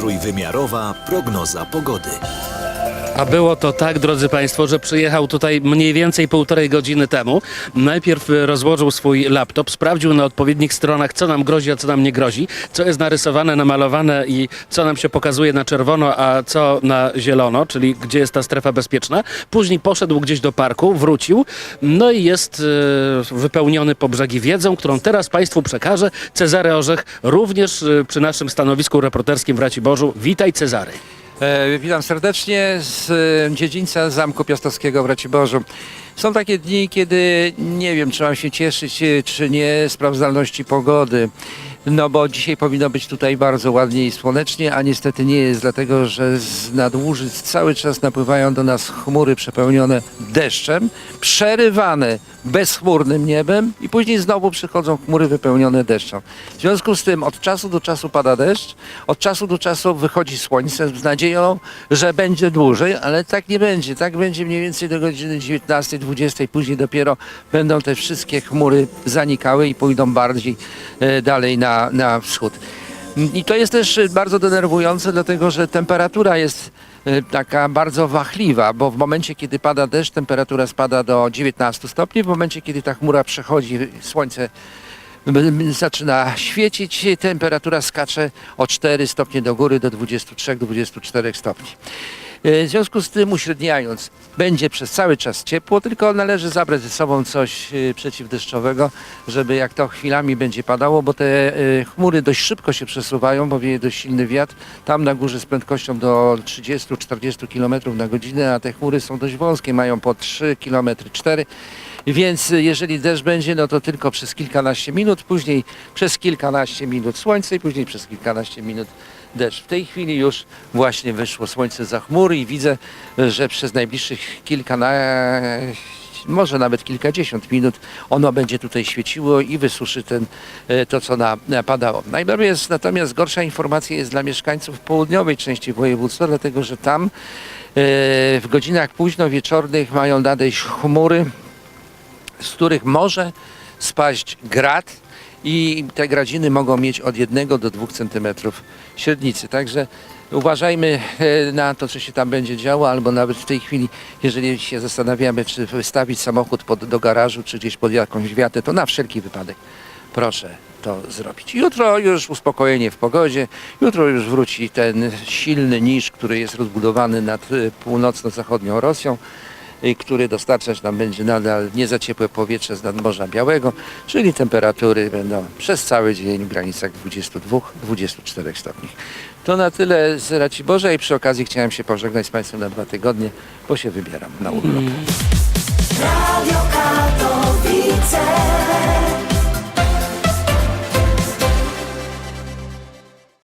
Trójwymiarowa prognoza pogody. A było to tak, drodzy Państwo, że przyjechał tutaj mniej więcej półtorej godziny temu. Najpierw rozłożył swój laptop, sprawdził na odpowiednich stronach, co nam grozi, a co nam nie grozi, co jest narysowane, namalowane i co nam się pokazuje na czerwono, a co na zielono, czyli gdzie jest ta strefa bezpieczna. Później poszedł gdzieś do parku, wrócił, no i jest y, wypełniony po brzegi wiedzą, którą teraz Państwu przekaże Cezary Orzech, również y, przy naszym stanowisku reporterskim w Raciborzu. Witaj Cezary. E, Witam serdecznie z e, dziedzińca Zamku Piastowskiego w Raciborzu. Są takie dni, kiedy nie wiem, czy mam się cieszyć, czy nie, sprawdzalności pogody. No bo dzisiaj powinno być tutaj bardzo ładnie i słonecznie, a niestety nie jest, dlatego że z nadłużyc cały czas napływają do nas chmury przepełnione deszczem, przerywane bezchmurnym niebem i później znowu przychodzą chmury wypełnione deszczem. W związku z tym od czasu do czasu pada deszcz, od czasu do czasu wychodzi słońce z nadzieją, że będzie dłużej, ale tak nie będzie. Tak będzie mniej więcej do godziny 19-20, później dopiero będą te wszystkie chmury zanikały i pójdą bardziej e, dalej na, na wschód. I to jest też e, bardzo denerwujące, dlatego że temperatura jest e, taka bardzo wahliwa, bo w momencie, kiedy pada deszcz, temperatura spada do 19 stopni, w momencie, kiedy ta chmura przechodzi, słońce zaczyna świecić, temperatura skacze o 4 stopnie do góry do 23-24 stopni. E, W związku z tym uśredniając, będzie przez cały czas ciepło, tylko należy zabrać ze sobą coś e, przeciwdeszczowego, żeby jak to chwilami będzie padało, bo te e, chmury dość szybko się przesuwają, bo wieje dość silny wiatr. Tam na górze z prędkością do 30-40 km na godzinę, a te chmury są dość wąskie, mają po 3 km 4 więc y, jeżeli deszcz będzie, no to tylko przez kilkanaście minut, później przez kilkanaście minut słońce i później przez kilkanaście minut deszcz. W tej chwili już właśnie wyszło słońce za chmury i widzę, że przez najbliższych kilkanaście, może nawet kilkadziesiąt minut ono będzie tutaj świeciło i wysuszy ten, y, to, co na, napadało. Jest, natomiast gorsza informacja jest dla mieszkańców południowej części województwa, dlatego że tam y, w godzinach późno wieczornych mają nadejść chmury, z których może spaść grad i te gradziny mogą mieć od 1 do 2 cm średnicy. Także uważajmy e, na to, co się tam będzie działo, albo nawet w tej chwili, jeżeli się zastanawiamy, czy wystawić samochód pod, do garażu, czy gdzieś pod jakąś wiatę, to na wszelki wypadek proszę to zrobić. Jutro już uspokojenie w pogodzie, jutro już wróci ten silny niż, który jest rozbudowany nad y, północno-zachodnią Rosją który dostarczać nam będzie nadal nie ciepłe powietrze z nadmorza Białego, czyli temperatury będą przez cały dzień w granicach 22-24 stopni. To na tyle z Raciborza i przy okazji chciałem się pożegnać z Państwem na dwa tygodnie, bo się wybieram na urlop.